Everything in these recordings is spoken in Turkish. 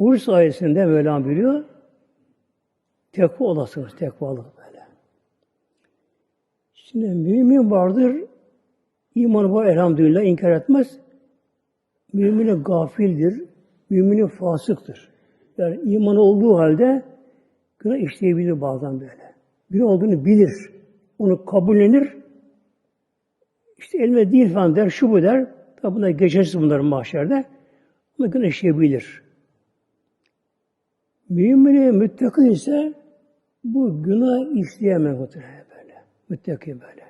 Oruç sayesinde Mevlam biliyor. Tekva olasınız, tekvalık böyle. Şimdi mümin vardır, imanı var elhamdülillah inkar etmez. Mümini gafildir, mümini fasıktır. Yani imanı olduğu halde günah işleyebilir bazen böyle. Günah olduğunu bilir, onu kabullenir, işte elime değil falan der, şu bu der. Tabi bunlar geçersiz bunların mahşerde. Ama günah işleyebilir. Mümini müttaki ise bu günah işleyemez muhtemelen böyle. Müttaki böyle.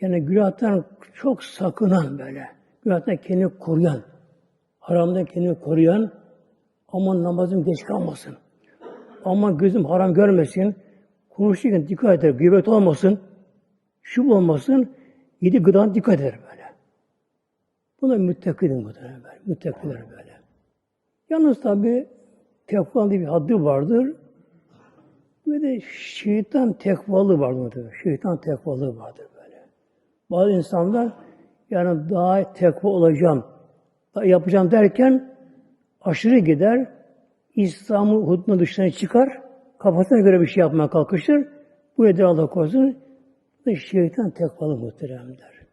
Yani günahtan çok sakınan böyle. Günahtan kendini koruyan. Haramdan kendini koruyan. Aman namazım geç kalmasın. Aman gözüm haram görmesin. Konuşurken dikkat eder. Gıybet olmasın. Şu olmasın. Yedi gıdan dikkat eder böyle. Buna müttakidir muhtemelen böyle. Müttakiler böyle. Yalnız tabi tekvanın bir haddi vardır. Ve de şeytan tekvalı vardır. Şeytan tekvalı vardır böyle. Bazı insanlar yani daha tekva olacağım, daha yapacağım derken aşırı gider, İslam'ın hududunun dışına çıkar, kafasına göre bir şey yapmaya kalkışır. Bu nedir Allah korusun? Ve şeytan tekvalı muhteremler.